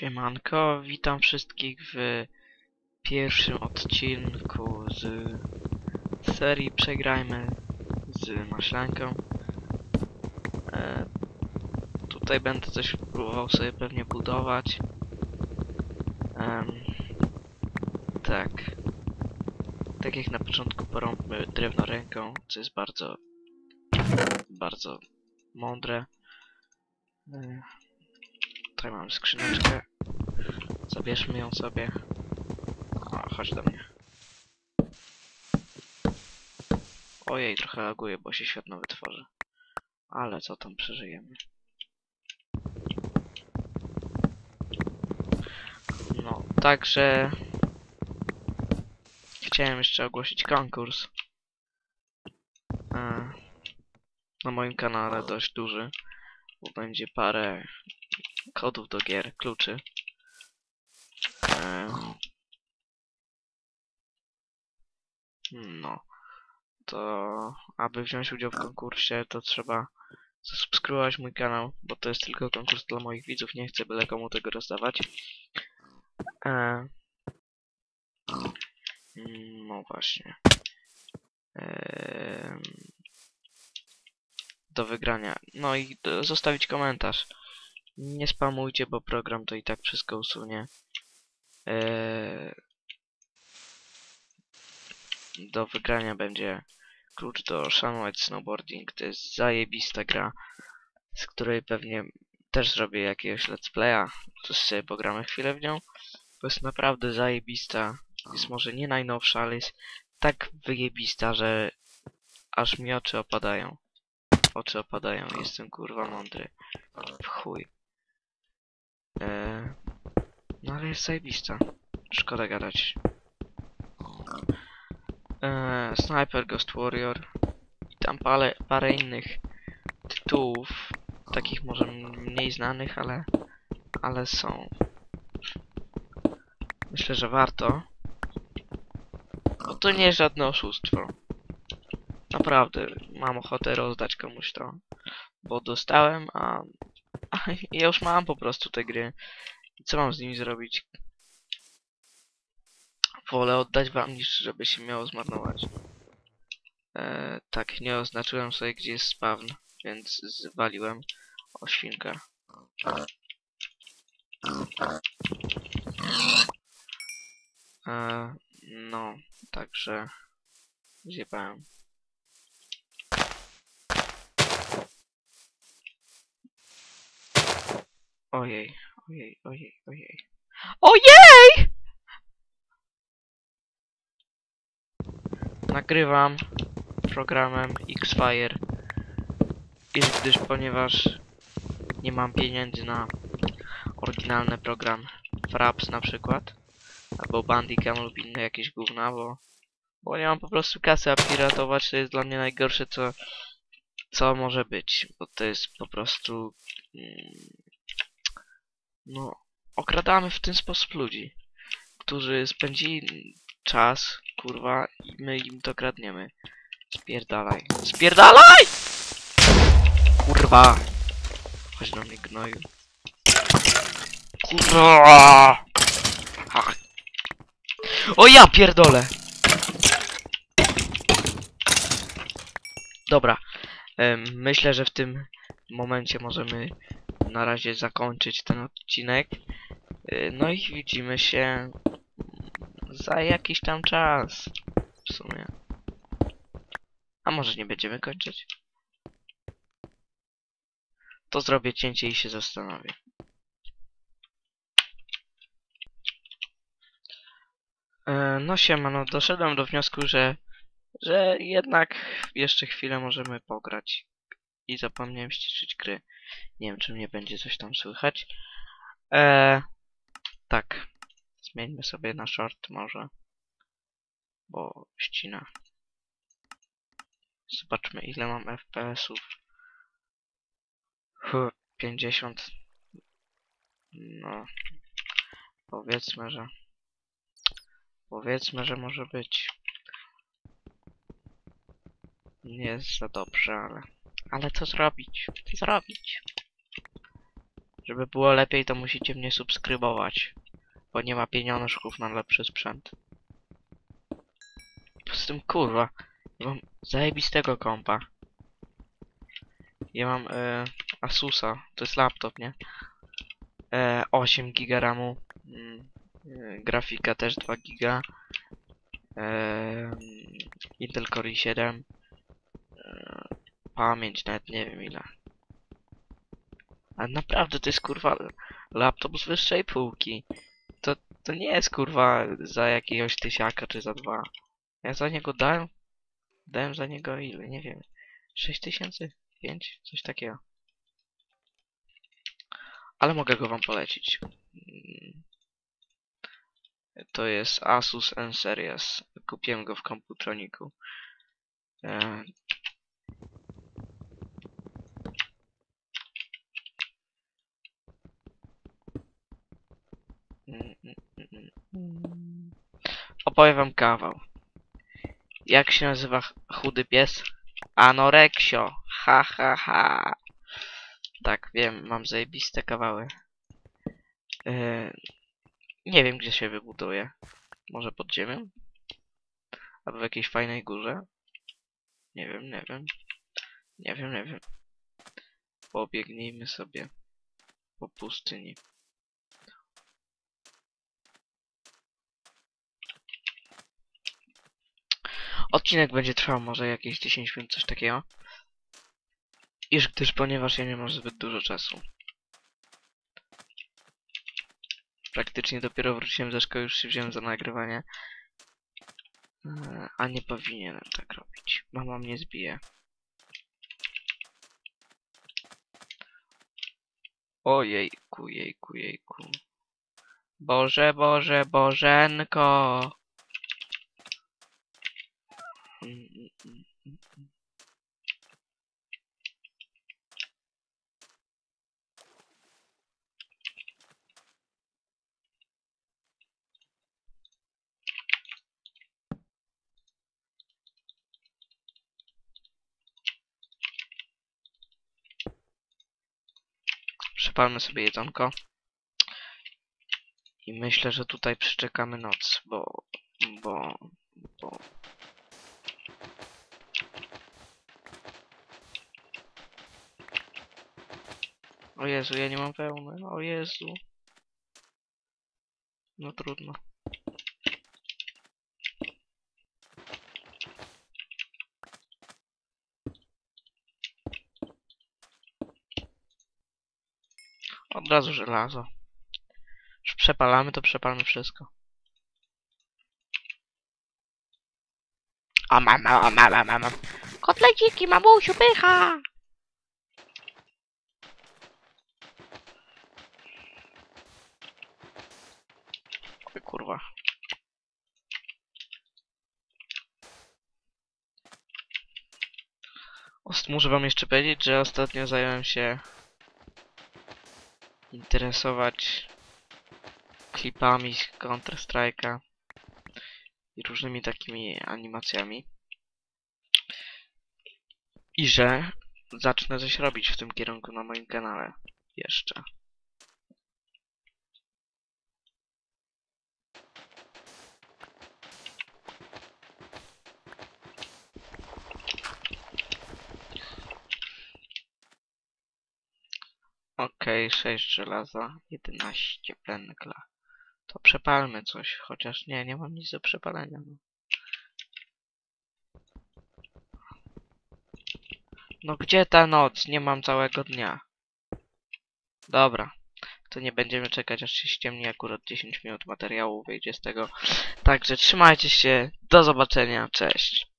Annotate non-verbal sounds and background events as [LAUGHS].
Siemanko, witam wszystkich w pierwszym odcinku z serii Przegrajmy z Maślanką. E, tutaj będę coś próbował sobie pewnie budować. Em, tak. Tak jak na początku porąbmy drewno ręką, co jest bardzo, bardzo mądre. E, Tutaj mam skrzyneczkę. Zabierzmy ją sobie. O, chodź do mnie. Ojej, trochę laguje, bo się świat nowy tworzy. Ale co tam przeżyjemy? No, także... Chciałem jeszcze ogłosić konkurs. E, na moim kanale dość duży. Bo będzie parę kodów do gier, kluczy. No. To aby wziąć udział w konkursie, to trzeba zasubskrybować mój kanał, bo to jest tylko konkurs dla moich widzów, nie chcę byle komu tego rozdawać. No właśnie. Do wygrania. No i zostawić komentarz. Nie spamujcie, bo program to i tak wszystko usunie. Eee, do wygrania będzie klucz do Shunlight Snowboarding. To jest zajebista gra, z której pewnie też zrobię jakiegoś let's playa. To sobie pogramy chwilę w nią, bo jest naprawdę zajebista. Jest może nie najnowsza, ale jest tak wyjebista, że aż mi oczy opadają. Oczy opadają, jestem kurwa mądry. W chuj. Eee, no ale jest zajebista. Szkoda gadać. Eee, Sniper Ghost Warrior. I tam parę, parę innych tytułów. Takich może mniej znanych, ale, ale są. Myślę, że warto. Bo to nie jest żadne oszustwo. Naprawdę, mam ochotę rozdać komuś to. Bo dostałem, a [LAUGHS] ja już mam po prostu te gry. Co mam z nimi zrobić? Wolę oddać wam niż żeby się miało zmarnować. E, tak, nie oznaczyłem sobie gdzie jest spawn, więc zwaliłem o. E, no, także zjebałem. Ojej, ojej, ojej, ojej. OJEJ! Nagrywam programem Xfire, gdyż ponieważ nie mam pieniędzy na oryginalny program Fraps na przykład, albo Bandicam lub inne jakieś gówna, bo, bo nie mam po prostu kasy, a piratować to jest dla mnie najgorsze co, co może być, bo to jest po prostu mm, no, okradamy w ten sposób ludzi, którzy spędzili czas, kurwa, i my im to kradniemy. Spierdalaj. Spierdalaj! Kurwa! Chodź do mnie gnoju. Kurwa! Ach. O ja pierdolę! Dobra. Myślę, że w tym momencie możemy na razie zakończyć ten odcinek. Y, No i widzimy się za jakiś tam czas. W sumie. A może nie będziemy kończyć? To zrobię cięcie i się zastanowię. E, No siema, no doszedłem do wniosku, że że jednak jeszcze chwilę możemy pograć. I zapomniałem ściszyć gry. Nie wiem, czy mnie będzie coś tam słychać. Eee, tak. Zmieńmy sobie na short może. Bo ścina. Zobaczmy ile mam FPS-ów. Huh, 50. No. Powiedzmy, że... Powiedzmy, że może być. Nie jest za dobrze, ale... Ale co zrobić? Co zrobić? Żeby było lepiej, to musicie mnie subskrybować. Bo nie ma pieniążków na lepszy sprzęt. Poza tym, kurwa, ja mam zajebistego kompa. Ja mam e, Asusa, to jest laptop, nie? E, 8 giga RAMu. Mm, e, grafika też 2 giga. E, Intel Core i7. E, pamięć nawet nie wiem ile. Ale naprawdę to jest kurwa laptop z wyższej półki. To, to nie jest kurwa za jakiegoś tysiaka czy za dwa. Ja za niego dałem. Dałem za niego ile? Nie wiem. 6 tysięcy? 5? Coś takiego. Ale mogę go wam polecić. To jest Asus N Series. Kupiłem go w Computroniku. E, Mm, mm, mm, mm. Opowiem wam kawał. Jak się nazywa ch- chudy pies? Anoreksio. Ha ha ha. Tak, wiem, mam zajebiste kawały. Yy, nie wiem, gdzie się wybuduje. Może pod ziemią? Albo w jakiejś fajnej górze? Nie wiem, nie wiem. Nie wiem, nie wiem. Pobiegnijmy sobie po pustyni. Odcinek będzie trwał może jakieś 10 minut, coś takiego. Iż gdyż, ponieważ ja nie mam zbyt dużo czasu. Praktycznie dopiero wróciłem ze szkoły, już się wziąłem za nagrywanie. Eee, A nie powinienem tak robić. Mama mnie zbije. Ojejku, jejku, jejku. Boże, Boże, Bożenko. Mm. Przepalmy sobie jedzonko. I myślę, że tutaj przyczekamy noc, bo... bo... O Jezu, ja nie mam pełne. O Jezu. No trudno. Od razu żelazo. Już przepalamy, to przepalmy wszystko. A mam, mam, mam, mam, mam. Kotleciki, mamusiu, pycha! Oj, kurwa. Muszę wam jeszcze powiedzieć, że ostatnio zająłem się interesować klipami z Counter Strike'a i różnymi takimi animacjami. I że zacznę coś robić w tym kierunku na moim kanale. Jeszcze. Okej, 6 żelaza, 11 węgla. To przepalmy coś, chociaż nie, nie mam nic do przepalenia. No, no gdzie ta noc? Nie mam całego dnia. Dobra, to nie będziemy czekać aż się ściemni, akurat 10 minut materiału wyjdzie z tego. Także trzymajcie się, do zobaczenia, cześć.